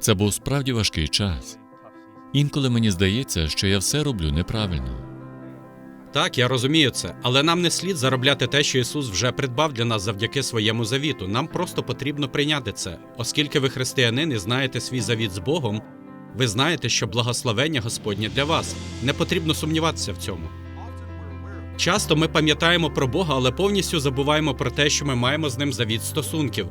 Це був справді важкий час. Інколи мені здається, що я все роблю неправильно. Так, я розумію це, але нам не слід заробляти те, що Ісус вже придбав для нас завдяки своєму завіту. Нам просто потрібно прийняти це. Оскільки ви християнин і знаєте свій завіт з Богом, ви знаєте, що благословення Господнє для вас. Не потрібно сумніватися в цьому. Часто ми пам'ятаємо про Бога, але повністю забуваємо про те, що ми маємо з ним завіт стосунків.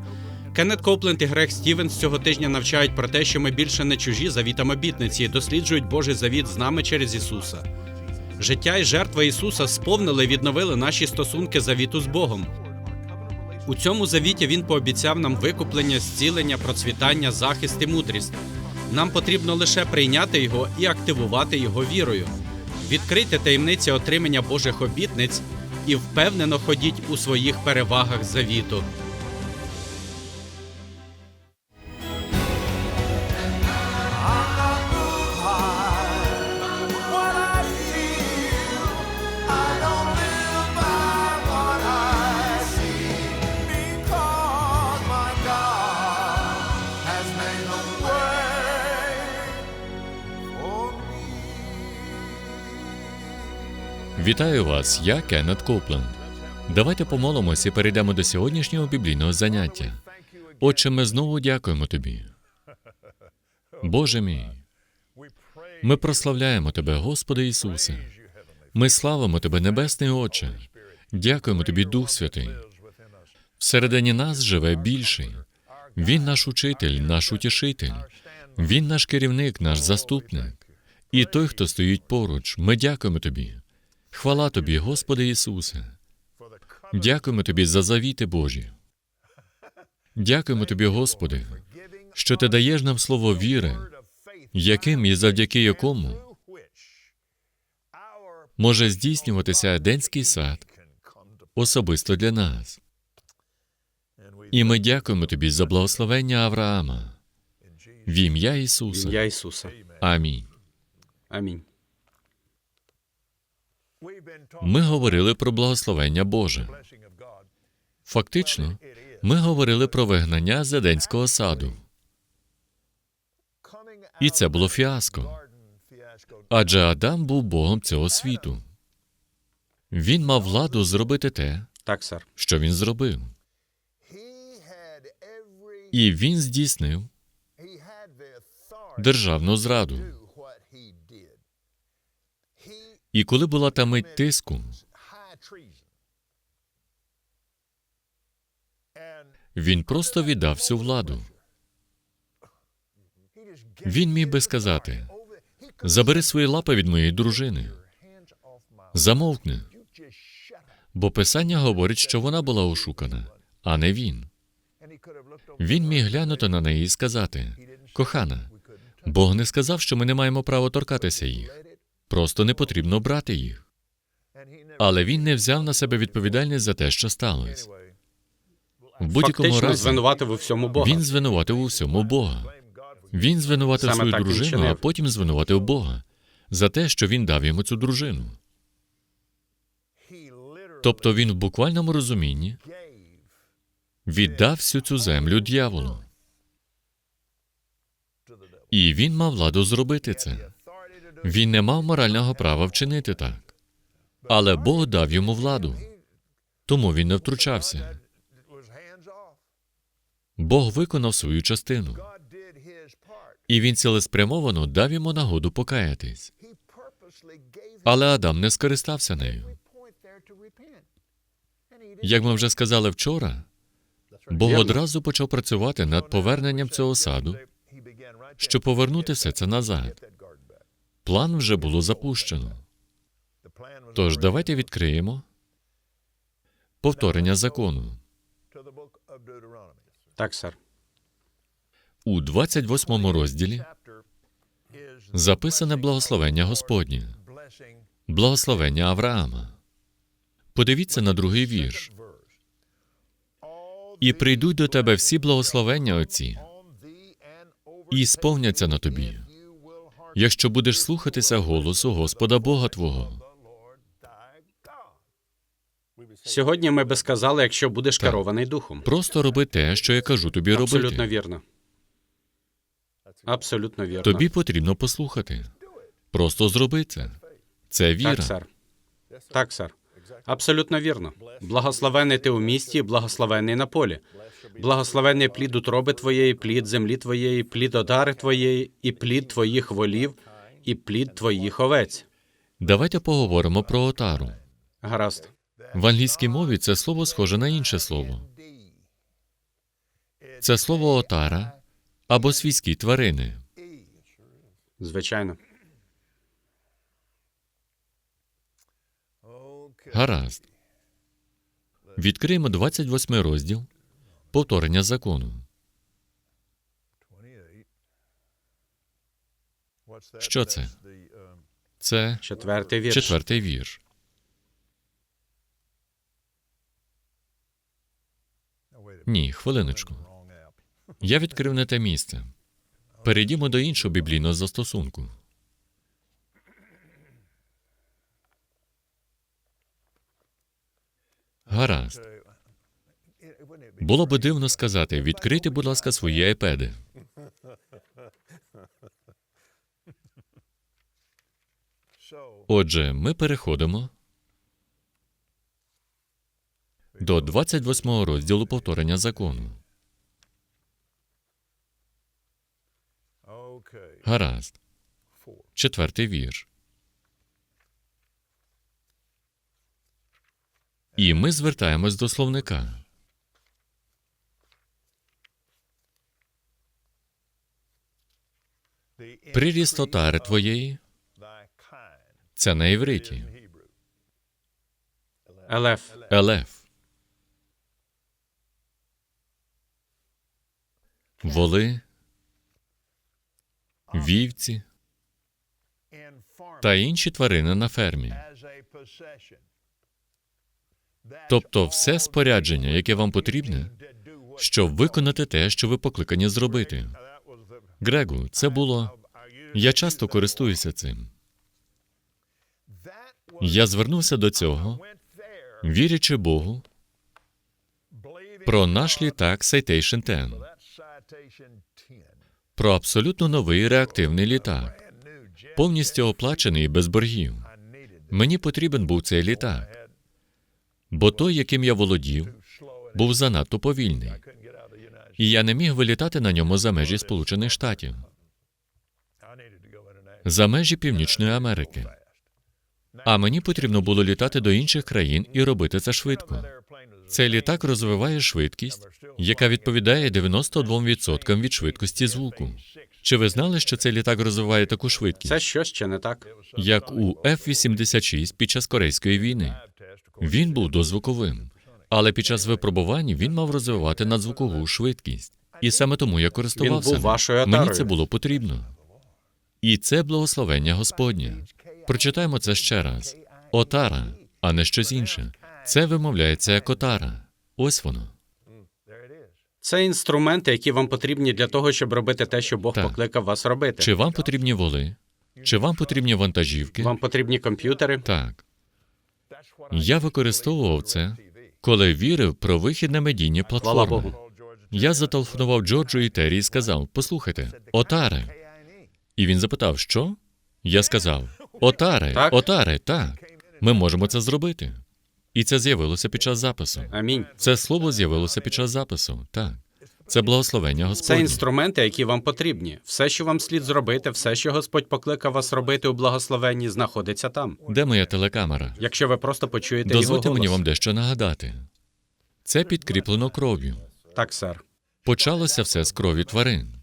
Кеннет Копленд і Грег Стівенс цього тижня навчають про те, що ми більше не чужі завітам обітниці досліджують Божий завіт з нами через Ісуса. Життя і жертва Ісуса сповнили і відновили наші стосунки завіту з Богом. У цьому завіті Він пообіцяв нам викуплення, зцілення, процвітання, захист і мудрість. Нам потрібно лише прийняти його і активувати його вірою. Відкрийте таємниці отримання Божих обітниць і впевнено ходіть у своїх перевагах завіту. Вітаю вас, я Кеннет Копленд. Давайте помолимося і перейдемо до сьогоднішнього біблійного заняття. Отче, ми знову дякуємо тобі. Боже мій, ми прославляємо Тебе, Господи Ісусе. Ми славимо Тебе, Небесний Отче. Дякуємо Тобі, Дух Святий. Всередині нас живе більший. Він наш учитель, наш утішитель. Він наш керівник, наш заступник. І той, хто стоїть поруч. Ми дякуємо Тобі. Хвала Тобі, Господи Ісусе. Дякуємо Тобі за завіти Божі. Дякуємо Тобі, Господи, що Ти даєш нам слово віри, яким і завдяки якому може здійснюватися Еденський сад особисто для нас. І ми дякуємо Тобі за благословення Авраама в ім'я Ісуса. Ім'я Ісуса. Амінь. Амінь. Ми говорили про благословення Боже. Фактично, ми говорили про вигнання з Еденського саду. І це було фіаско. Адже Адам був Богом цього світу. Він мав владу зробити те, Так, сер. що він зробив. І він здійснив державну зраду. І коли була та мить тиску, він просто віддав всю владу. Він міг би сказати: забери свої лапи від моєї дружини, замовкни. Бо писання говорить, що вона була ошукана, а не він. Він міг глянути на неї і сказати: Кохана, Бог не сказав, що ми не маємо права торкатися їх. Просто не потрібно брати їх. Але він не взяв на себе відповідальність за те, що сталося. В будь-якому разі звинуватив у всьому Бога. він звинуватив у всьому Бога. Він звинуватив Саме свою так дружину, а потім звинуватив Бога за те, що він дав йому цю дружину. Тобто він в буквальному розумінні віддав всю цю землю дьяволу. І він мав владу зробити це. Він не мав морального права вчинити так. Але Бог дав йому владу, тому він не втручався. Бог виконав свою частину, і він цілеспрямовано дав йому нагоду покаятись. Але Адам не скористався нею. Як ми вже сказали вчора, Бог одразу почав працювати над поверненням цього саду, щоб повернути все це назад. План вже було запущено. Тож давайте відкриємо повторення закону. Так, сер. У 28 розділі записане благословення Господнє, благословення Авраама. Подивіться на другий вірш. І прийдуть до тебе всі благословення оці, і сповняться на тобі, якщо будеш слухатися голосу Господа Бога Твого. Сьогодні ми би сказали, якщо будеш Так. керований духом. Просто роби те, що я кажу тобі робити. Абсолютно вірно. Абсолютно вірно. Тобі потрібно послухати. Просто зроби це. Це віра. Так, сер. Так, сер. Абсолютно вірно. Благословений ти у місті, благословений на полі. Благословений плід утроби твоєї, плід землі твоєї, плід одари твоєї, і плід твоїх волів, і плід твоїх овець. Давайте поговоримо про отару. Гаразд. В англійській мові це слово схоже на інше слово. Це слово отара або свійські тварини. Звичайно. Гаразд. Відкриємо 28 розділ повторення закону. Що це? Це Четвертий вірш. четвертий вірш. Ні, хвилиночку. Я відкрив не те місце. Перейдімо до іншого біблійного застосунку. Гаразд. Було би дивно сказати: відкрийте, будь ласка, свої айпеди. Отже, ми переходимо до 28 розділу повторення закону. Гаразд. Четвертий вірш. І ми звертаємось до словника. Приріст отари твоєї це на івриті. Елеф. Елеф. Воли, вівці та інші тварини на фермі. Тобто все спорядження, яке вам потрібне, щоб виконати те, що ви покликані зробити. Грегу, це було. Я часто користуюся цим. Я звернувся до цього, вірячи Богу, про наш літак Citation 10, про абсолютно новий реактивний літак, повністю оплачений без боргів. Мені потрібен був цей літак, бо той, яким я володів, був занадто повільний, і я не міг вилітати на ньому за межі Сполучених Штатів, за межі Північної Америки. А мені потрібно було літати до інших країн і робити це швидко. Цей літак розвиває швидкість, яка відповідає 92% від швидкості звуку. Чи ви знали, що цей літак розвиває таку швидкість, Це щось ще не так. як у F-86 під час Корейської війни? Він був дозвуковим, але під час випробувань він мав розвивати надзвукову швидкість. І саме тому я користувався. був вашою Мені це було потрібно. І це благословення Господнє. Прочитаємо це ще раз. Отара, а не щось інше. Це вимовляється як отара. Ось воно. Це інструменти, які вам потрібні для того, щоб робити те, що Бог Так. покликав вас робити. Чи вам потрібні воли? Чи вам потрібні вантажівки? Вам потрібні комп'ютери. Так. Я використовував це, коли вірив про вихід на медійні платформи. Богу. Я зателефонував Джорджу і Террі і сказав: Послухайте, отаре. І він запитав, що? Я сказав: Отаре, Так. отаре, так. Ми можемо це зробити. І це з'явилося під час запису. Амінь. Це слово з'явилося під час запису. Так. Це благословення Це інструменти, які вам потрібні. Все, що вам слід зробити, все, що Господь покликав вас робити у благословенні, знаходиться там. Де моя телекамера? Якщо ви просто почуєте його Дозвольте голос. мені вам дещо нагадати. Це підкріплено кров'ю. Так, сер. Почалося все з крові тварин.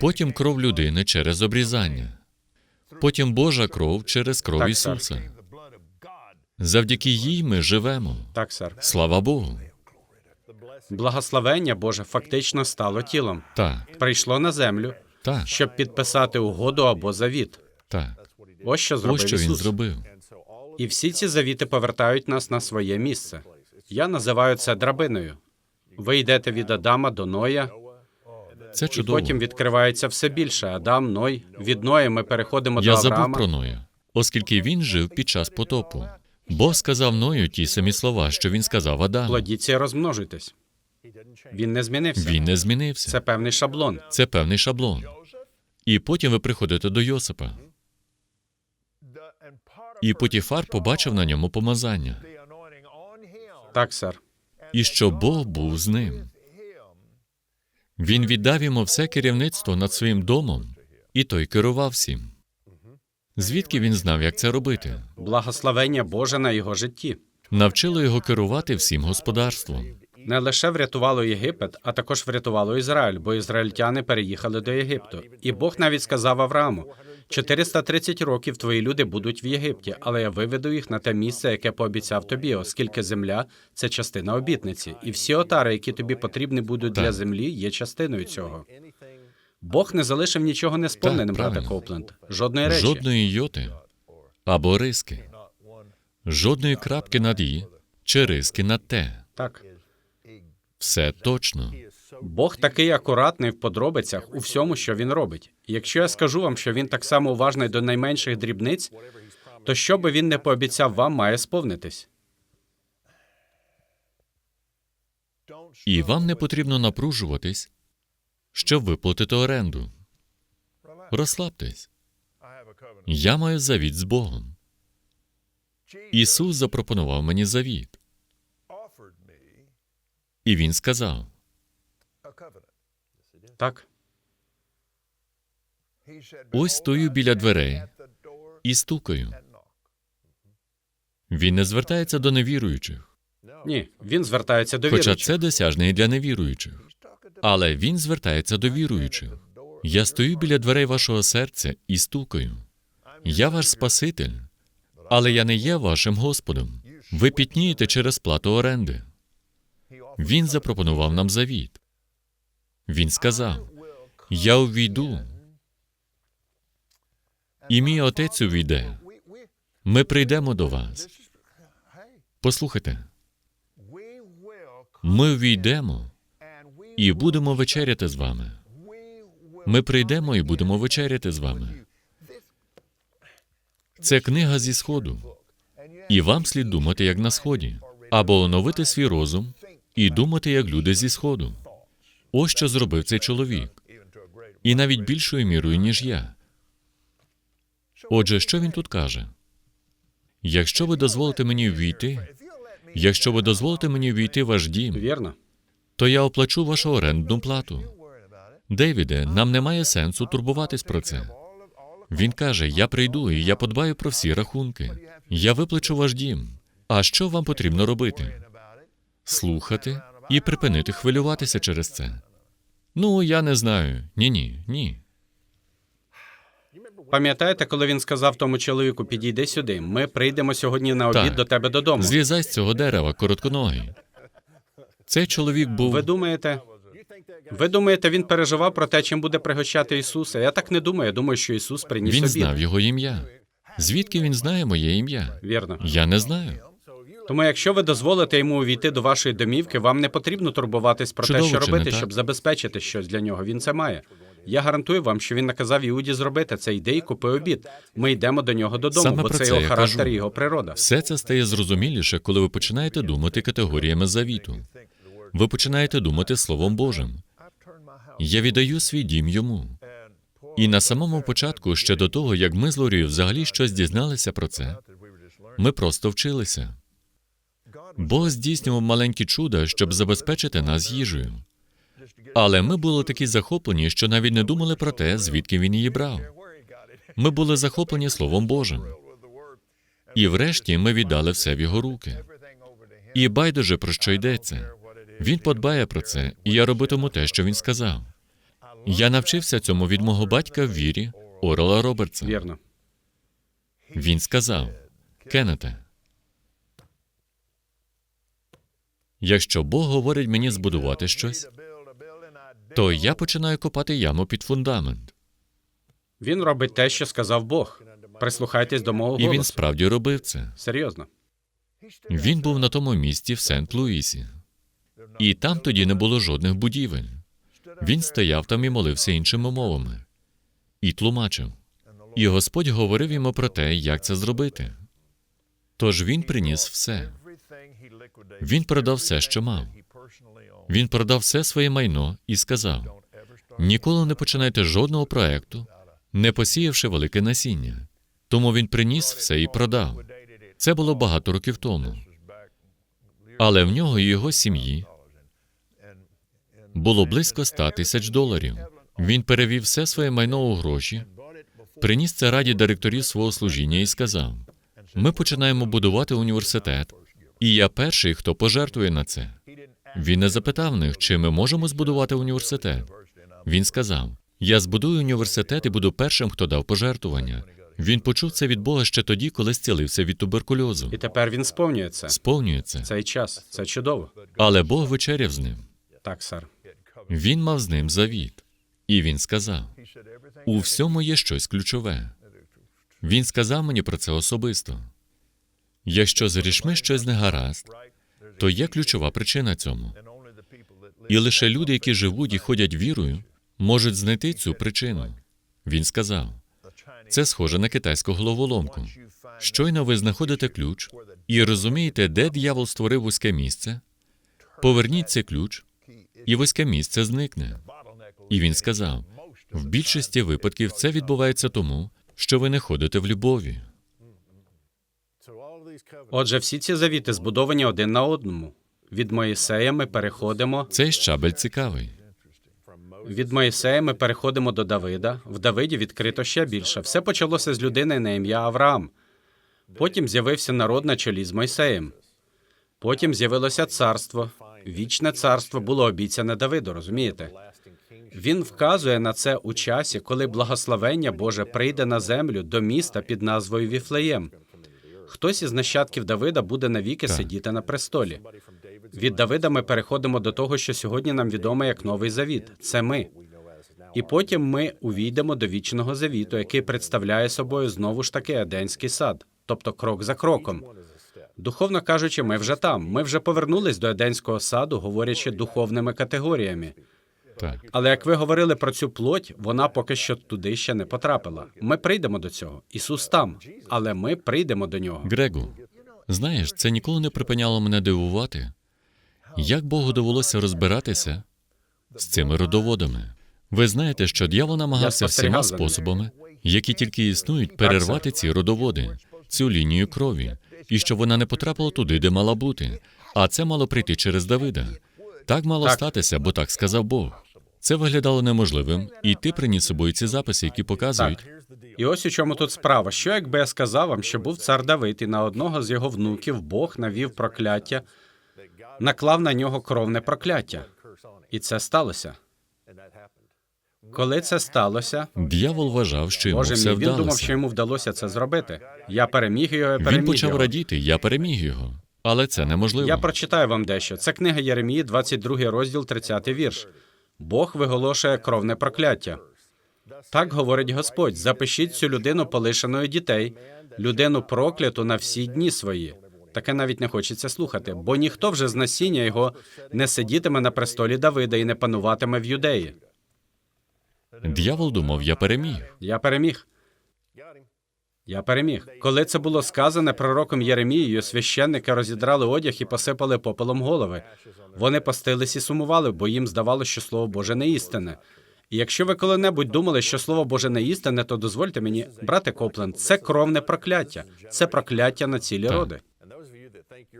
Потім кров людини через обрізання. Потім Божа кров через кров Так. Ісуса. Завдяки їй ми живемо. Так, сер. Слава Богу. Благословення Боже фактично стало тілом. Так, Прийшло на землю, так, щоб підписати угоду або завіт. так. Ось що зробив Ось що він Ісус. зробив. І всі ці завіти повертають нас на своє місце. Я називаю це драбиною. Ви йдете від Адама до Ноя, Це і чудово. потім відкривається все більше. Адам, Ной. Від Ноя ми переходимо Я до забув Авраама. про Ноя, оскільки він жив під час потопу. Бог сказав Ною ті самі слова, що він сказав Адаму. Плодіться і розмножуйтесь. Він не змінився. Він не змінився. Це певний шаблон. Це певний шаблон. І потім ви приходите до Йосипа. І Потіфар побачив на ньому помазання, Так, сер. і що Бог був з ним. Він віддав йому все керівництво над своїм домом, і той керував всім. Звідки він знав, як це робити? Благословення Боже на його житті. Навчило його керувати всім господарством. Не лише врятувало Єгипет, а також врятувало Ізраїль, бо ізраїльтяни переїхали до Єгипту. І Бог навіть сказав Аврааму: 430 років твої люди будуть в Єгипті, але я виведу їх на те місце, яке пообіцяв тобі, оскільки земля це частина обітниці, і всі отари, які тобі потрібні будуть для землі, є частиною цього. Бог не залишив нічого несповненим, Так, брате. Копленд. Жодної речі. Жодної йоти або риски, жодної крапки над «і» чи риски над те. Так. Все точно. Бог такий акуратний в подробицях у всьому, що він робить. Якщо я скажу вам, що він так само уважний до найменших дрібниць, то що би він не пообіцяв вам, має сповнитись. І вам не потрібно напружуватись, щоб виплатити оренду. Розслабтесь. Я маю завіт з Богом. Ісус запропонував мені завіт, і Він сказав: Так, Ось стою біля дверей і стукаю. Він не звертається до невіруючих, ні, він звертається до хоча це досяжне і для невіруючих. Але він звертається до віруючих. Я стою біля дверей вашого серця і стукаю. Я ваш Спаситель, але я не є вашим Господом. Ви пітнієте через плату оренди. Він запропонував нам завіт. Він сказав: Я увійду, і мій отець увійде. Ми прийдемо до вас. Послухайте, ми увійдемо і будемо вечеряти з вами. Ми прийдемо і будемо вечеряти з вами. Це книга зі сходу. І вам слід думати, як на сході, або оновити свій розум і думати, як люди зі сходу. Ось що зробив цей чоловік, і навіть більшою мірою, ніж я. Отже, що він тут каже? Якщо ви дозволите мені ввійти, якщо ви дозволите мені ввійти в ваш дім, Вірно. то я оплачу вашу орендну плату. Девіде, нам немає сенсу турбуватись про це. Він каже: Я прийду і я подбаю про всі рахунки. Я виплачу ваш дім. А що вам потрібно робити? Слухати і припинити хвилюватися через це. Ну, я не знаю. Ні, ні, ні. Пам'ятаєте, коли він сказав тому чоловіку, підійди сюди, ми прийдемо сьогодні на обід Так. до тебе додому. Злізай з цього дерева, коротконогий. Цей чоловік був. Ви думаєте, ви думаєте, він переживав про те, чим буде пригощати Ісуса? Я так не думаю. Я думаю, що Ісус приніс Він обід. знав його ім'я. Звідки він знає моє ім'я? Вірно. Я не знаю. Тому, якщо ви дозволите йому увійти до вашої домівки, вам не потрібно турбуватись про Чудово, те, що чи не робити, так? щоб забезпечити щось для нього. Він це має. Я гарантую вам, що він наказав Іуді зробити це. Йди і купи обід. Ми йдемо до нього додому, Саме бо про це це його я характер кажу. і його природа. Все це стає зрозуміліше, коли ви починаєте думати категоріями завіту. Ви починаєте думати Словом Божим. Я віддаю свій дім йому. І на самому початку, ще до того, як ми з Лорією взагалі щось дізналися про це, ми просто вчилися. Бог здійснював маленькі чуда, щоб забезпечити нас їжею. Але ми були такі захоплені, що навіть не думали про те, звідки він її брав. Ми були захоплені Словом Божим. І врешті ми віддали все в його руки. І байдуже про що йдеться. Він подбає про це, і я робитиму те, що він сказав. Я навчився цьому від мого батька в вірі Орела Робертса. Вірно. Він сказав: Кеннете, якщо Бог говорить мені збудувати щось, то я починаю копати яму під фундамент. Він робить те, що сказав Бог. Прислухайтесь до мого І він справді робив це. Серйозно. Він був на тому місці в Сент-Луісі. І там тоді не було жодних будівель. Він стояв там і молився іншими мовами і тлумачив. І Господь говорив йому про те, як це зробити. Тож він приніс все. Він продав все, що мав. Він продав все своє майно і сказав: ніколи не починайте жодного проекту, не посіявши велике насіння. Тому він приніс все і продав. Це було багато років тому. Але в нього і його сім'ї було близько 100 тисяч доларів. Він перевів все своє майно у гроші, приніс це раді директорів свого служіння і сказав: ми починаємо будувати університет, і я перший, хто пожертвує на це. Він не запитав них, чи ми можемо збудувати університет. Він сказав: Я збудую університет і буду першим, хто дав пожертвування. Він почув це від Бога ще тоді, коли зцілився від туберкульозу. І тепер він сповнює це. Сповнюється. Цей час. Це чудово. Але Бог вечеряв з ним. Так, сер. Він мав з ним завіт. І він сказав: у всьому є щось ключове. Він сказав мені про це особисто. Якщо з грішми щось не гаразд, то є ключова причина цьому. І лише люди, які живуть і ходять вірою, можуть знайти цю причину. Він сказав: це схоже на китайську головоломку. Щойно ви знаходите ключ і розумієте, де диявол створив вузьке місце, поверніть цей ключ, і вузьке місце зникне. І він сказав: в більшості випадків це відбувається тому, що ви не ходите в любові. Отже, всі ці завіти збудовані один на одному. Від Моїсея ми переходимо. Цей щабель цікавий. Від Моїсея ми переходимо до Давида. В Давиді відкрито ще більше. Все почалося з людини на ім'я Авраам. Потім з'явився народ на чолі з Мойсеєм. Потім з'явилося царство. Вічне царство було обіцяне Давиду, розумієте? Він вказує на це у часі, коли благословення Боже прийде на землю до міста під назвою Віфлеєм. Хтось із нащадків Давида буде навіки Так. сидіти на престолі. Від Давида ми переходимо до того, що сьогодні нам відомо як Новий Завіт. Це ми. І потім ми увійдемо до вічного завіту, який представляє собою знову ж таки Еденський сад, тобто крок за кроком. Духовно кажучи, ми вже там. Ми вже повернулись до Еденського саду, говорячи духовними категоріями. Так. Але як ви говорили про цю плоть, вона поки що туди ще не потрапила. Ми прийдемо до цього. Ісус там, але ми прийдемо до нього. Грегу, знаєш, це ніколи не припиняло мене дивувати, як Богу довелося розбиратися з цими родоводами. Ви знаєте, що дьявол намагався всіма способами, які тільки існують, перервати ці родоводи, цю лінію крові, і щоб вона не потрапила туди, де мала бути. А це мало прийти через Давида. Так мало Так. статися, бо так сказав Бог. Це виглядало неможливим, і ти приніс з собою ці записи, які показують, І ось у чому тут справа. Що якби я сказав вам, що був цар Давид, і на одного з його внуків Бог навів прокляття, наклав на нього кровне прокляття. І це сталося. Коли це сталося, Диявол вважав, що йому Боже все мій, він думав, що йому вдалося це зробити. Я переміг його, я переміг Він почав його. радіти, я переміг його. Але це неможливо. Я прочитаю вам дещо. Це книга Єремії, 22 розділ, 30 вірш. Бог виголошує кровне прокляття. Так говорить Господь: запишіть цю людину полишеною дітей, людину прокляту на всі дні свої. Таке навіть не хочеться слухати, бо ніхто вже з насіння його не сидітиме на престолі Давида і не пануватиме в юдеї. Д'явол думав, я переміг. Я переміг. Я переміг. Коли це було сказане пророком Єремією, священники розідрали одяг і посипали попелом голови. Вони постились і сумували, бо їм здавалося, що слово Боже не істинне. І якщо ви коли-небудь думали, що слово Боже не істинне, то дозвольте мені, брате Копленд, це кровне прокляття, це прокляття на цілі Так. роди.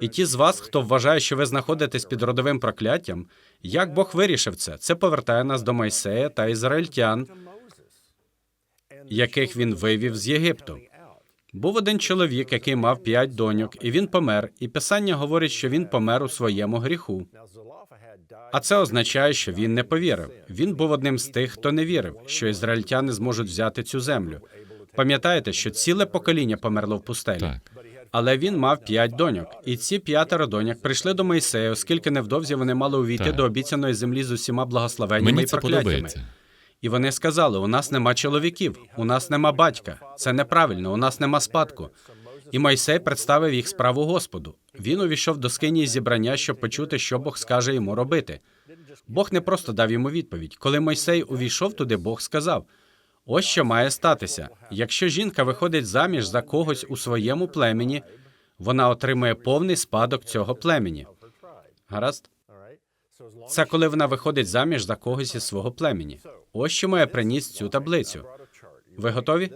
І ті з вас, хто вважає, що ви знаходитесь під родовим прокляттям, як Бог вирішив це? Це повертає нас до Мойсея та ізраїльтян, яких він вивів з Єгипту. Був один чоловік, який мав п'ять доньок, і він помер. І писання говорить, що він помер у своєму гріху. А це означає, що він не повірив. Він був одним з тих, хто не вірив, що ізраїльтяни зможуть взяти цю землю. Пам'ятаєте, що ціле покоління померло в пустелі. Так. Але він мав п'ять доньок, і ці п'ятеро доньок прийшли до Мойсея, оскільки невдовзі вони мали увійти Так. до обіцяної землі з усіма благословеннями Мені і це прокляттями. подобається. І вони сказали: у нас нема чоловіків, у нас нема батька. Це неправильно, у нас нема спадку. І Мойсей представив їх справу Господу. Він увійшов до скинії зібрання, щоб почути, що Бог скаже йому робити. Бог не просто дав йому відповідь. Коли Мойсей увійшов туди, Бог сказав: ось що має статися. Якщо жінка виходить заміж за когось у своєму племені, вона отримує повний спадок цього племені. Гаразд? Це коли вона виходить заміж за когось із свого племені. Ось чому я приніс цю таблицю. Ви готові?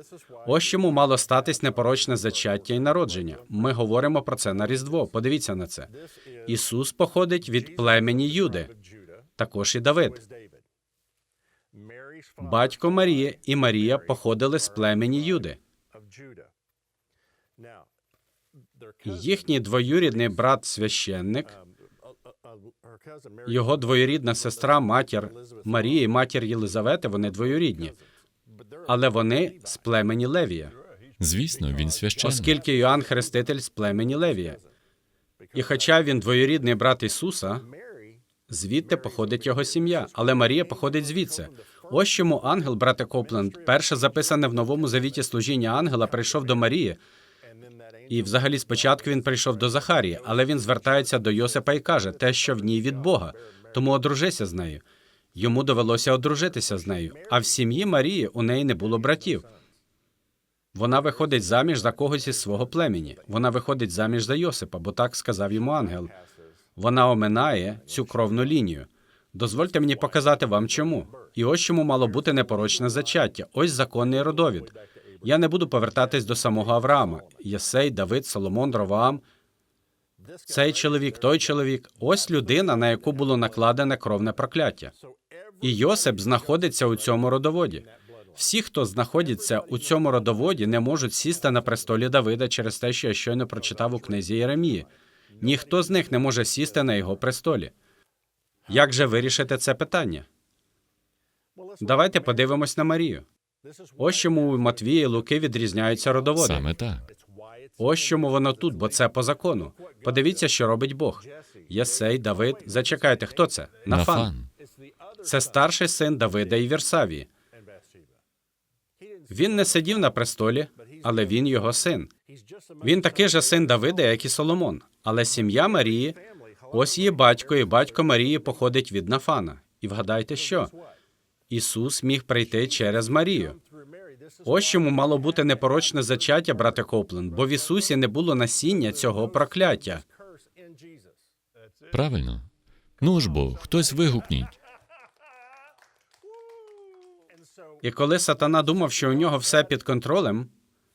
Ось чому мало статись непорочне зачаття і народження. Ми говоримо про це на Різдво. Подивіться на це. Ісус походить від племені Юди, також і Давид. Батько Марії і Марія походили з племені Юди. Їхній двоюрідний брат священник, його двоюрідна сестра, матір Марії матір Єлизавети, вони двоюрідні, але вони з племені Левія, Звісно, він священник. оскільки Йоанн Хреститель з племені Левія. І хоча він двоюрідний брат Ісуса, звідти походить його сім'я, але Марія походить звідси. Ось чому ангел, брате Копленд, перше записане в новому завіті служіння ангела, прийшов до Марії. І взагалі спочатку він прийшов до Захарії, але він звертається до Йосипа і каже, те, що в ній від Бога, тому одружися з нею. Йому довелося одружитися з нею. А в сім'ї Марії у неї не було братів. Вона виходить заміж за когось із свого племені. Вона виходить заміж за Йосипа, бо так сказав йому ангел. Вона оминає цю кровну лінію. Дозвольте мені показати вам чому. І ось чому мало бути непорочне зачаття. Ось законний родовід. Я не буду повертатись до самого Авраама. Єсей, Давид, Соломон, Роваам. Цей чоловік, той чоловік. Ось людина, на яку було накладене кровне прокляття. І Йосип знаходиться у цьому родоводі. Всі, хто знаходиться у цьому родоводі, не можуть сісти на престолі Давида через те, що я щойно прочитав у книзі Єремії. Ніхто з них не може сісти на його престолі. Як же вирішити це питання? Давайте подивимось на Марію. Ось чому у Матвія і Луки відрізняються родоводи. Саме так. Ось чому воно тут, бо це по закону. Подивіться, що робить Бог. Єсей, Давид. Зачекайте, хто це? Нафан. Нафан. Це старший син Давида і Вірсавії. Він не сидів на престолі, але він його син. Він такий же син Давида, як і Соломон. Але сім'я Марії, ось її батько, і батько Марії походить від Нафана. І вгадайте, що Ісус міг прийти через Марію. Ось чому мало бути непорочне зачаття, брате Копленд, бо в Ісусі не було насіння цього прокляття. Правильно. Ну ж бо, хтось вигукніть. І коли сатана думав, що у нього все під контролем,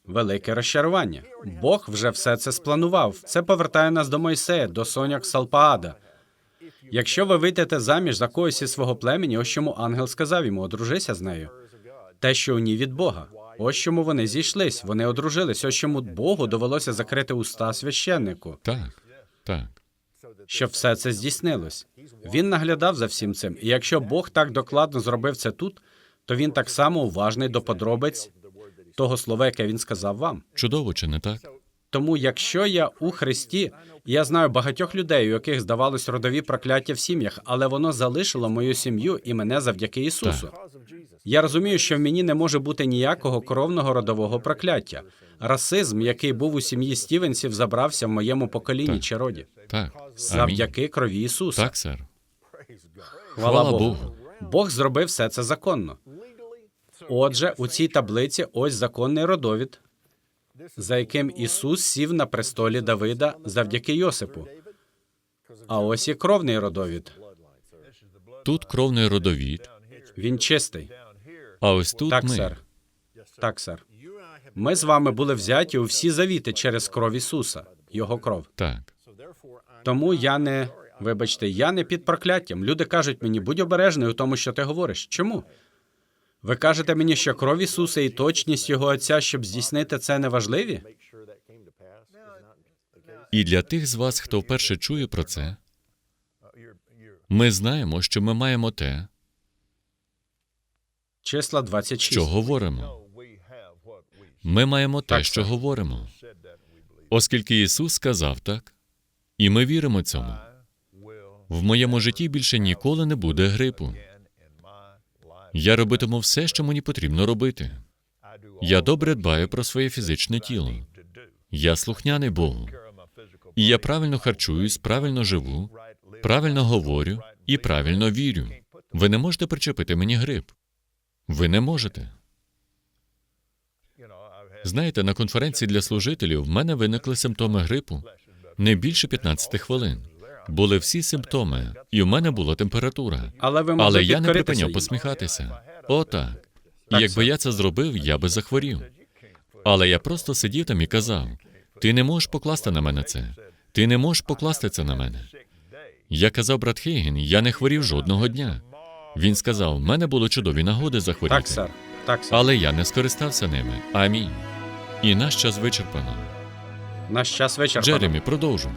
велике розчарування. Бог вже все це спланував. Це повертає нас до Мойсея, до соняк Салпаада. Якщо ви вийдете заміж за когось із свого племені, ось чому ангел сказав йому, одружися з нею. Те, що у ній від Бога. Ось чому вони зійшлись, вони одружились. Ось чому Богу довелося закрити уста священнику, Так, так. щоб все це здійснилось. Він наглядав за всім цим. І якщо Бог так докладно зробив це тут, то він так само уважний до подробиць того слова, яке він сказав вам. Чудово, чи не так? Тому, якщо я у Христі, я знаю багатьох людей, у яких здавалось родові прокляття в сім'ях, але воно залишило мою сім'ю і мене завдяки Ісусу. Я розумію, що в мені не може бути ніякого кровного родового прокляття. Расизм, який був у сім'ї Стівенсів, забрався в моєму поколінні Так. чи роді. Так. Амінь. Завдяки крові Ісуса. Так, сер. Хвала Хвала Богу. Богу. Бог зробив все це законно. Отже, у цій таблиці ось законний родовід, за яким Ісус сів на престолі Давида завдяки Йосипу. А ось і кровний родовід. Тут кровний родовід, Він чистий. а ось тут Так, ми. сер. Так, сер. Ми з вами були взяті у всі завіти через кров Ісуса, Його кров. Так. Тому я не, вибачте, я не під прокляттям. Люди кажуть мені, будь обережний у тому, що ти говориш. Чому? Ви кажете мені, що кров Ісуса і точність Його Отця, щоб здійснити це, не важливі? І для тих з вас, хто вперше чує про це, ми знаємо, що ми маємо те, Числа 26. що говоримо. Ми маємо те, що говоримо. Оскільки Ісус сказав так, і ми віримо цьому. В моєму житті більше ніколи не буде грипу. Я робитиму все, що мені потрібно робити. Я добре дбаю про своє фізичне тіло. Я слухняний Богу. І я правильно харчуюсь, правильно живу, правильно говорю і правильно вірю. Ви не можете причепити мені грип. Ви не можете. Знаєте, на конференції для служителів в мене виникли симптоми грипу не більше 15 хвилин. Були всі симптоми, і в мене була температура. Але ви Але я не припиняв посміхатися. Отак. І якби я це зробив, я би захворів. Але я просто сидів там і казав: ти не можеш покласти на мене це. Ти не можеш покласти це на мене. Я казав, брат Хейген, я не хворів жодного дня. Він сказав, в мене було чудові нагоди захворіти. Так, сер. Так, сер. Але я не скористався ними. Амінь. І наш час вичерпано. Наш час вечір. Джеремі, продовжуй.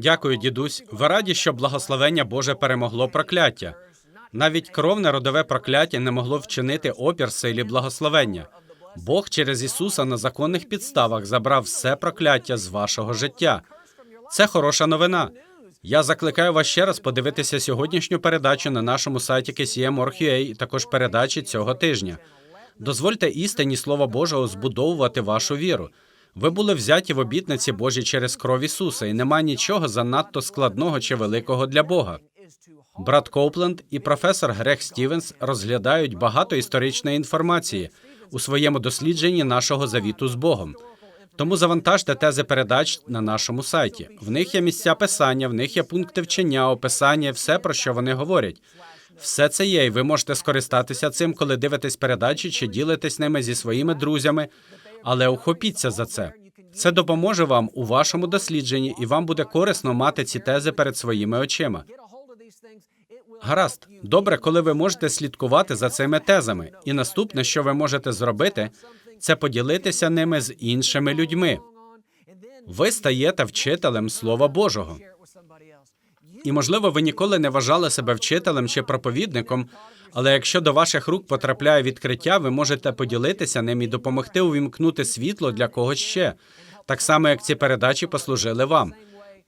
Дякую, дідусь. Ви раді, що благословення Боже перемогло прокляття. Навіть кровне родове прокляття не могло вчинити опір силі благословення. Бог через Ісуса на законних підставах забрав все прокляття з вашого життя. Це хороша новина. Я закликаю вас ще раз подивитися сьогоднішню передачу на нашому сайті KCM.org.ua і також передачі цього тижня. Дозвольте істині Слова Божого збудовувати вашу віру. Ви були взяті в обітниці Божі через кров Ісуса, і нема нічого занадто складного чи великого для Бога. Брат Коупленд і професор Грег Стівенс розглядають багато історичної інформації у своєму дослідженні нашого завіту з Богом. Тому завантажте тези передач на нашому сайті. В них є місця писання, в них є пункти вчення, описання, все про що вони говорять. Все це є, і ви можете скористатися цим, коли дивитесь передачі чи ділитесь ними зі своїми друзями. Але ухопіться за це. Це допоможе вам у вашому дослідженні, і вам буде корисно мати ці тези перед своїми очима. Гаразд, добре, коли ви можете слідкувати за цими тезами. І наступне, що ви можете зробити, це поділитися ними з іншими людьми. Ви стаєте вчителем Слова Божого. І, можливо, ви ніколи не вважали себе вчителем чи проповідником, але якщо до ваших рук потрапляє відкриття, ви можете поділитися ним і допомогти увімкнути світло для когось ще, так само як ці передачі послужили вам.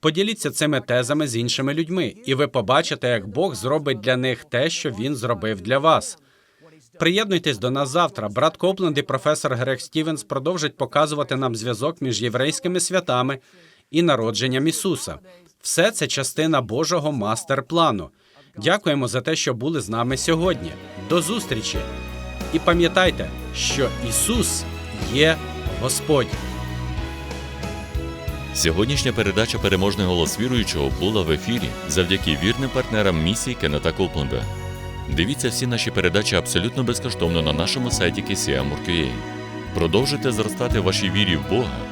Поділіться цими тезами з іншими людьми, і ви побачите, як Бог зробить для них те, що він зробив для вас. Приєднуйтесь до нас завтра. Брат Копленд і професор Грег Стівенс продовжать показувати нам зв'язок між єврейськими святами і народженням Ісуса. Все це частина Божого мастер-плану. Дякуємо за те, що були з нами сьогодні. До зустрічі! І пам'ятайте, що Ісус є Господь. Сьогоднішня передача Переможний голос віруючого була в ефірі завдяки вірним партнерам місії Кеннета Копленда. Дивіться всі наші передачі абсолютно безкоштовно на нашому сайті KCM.org.ua. Продовжуйте зростати в вашій вірі в Бога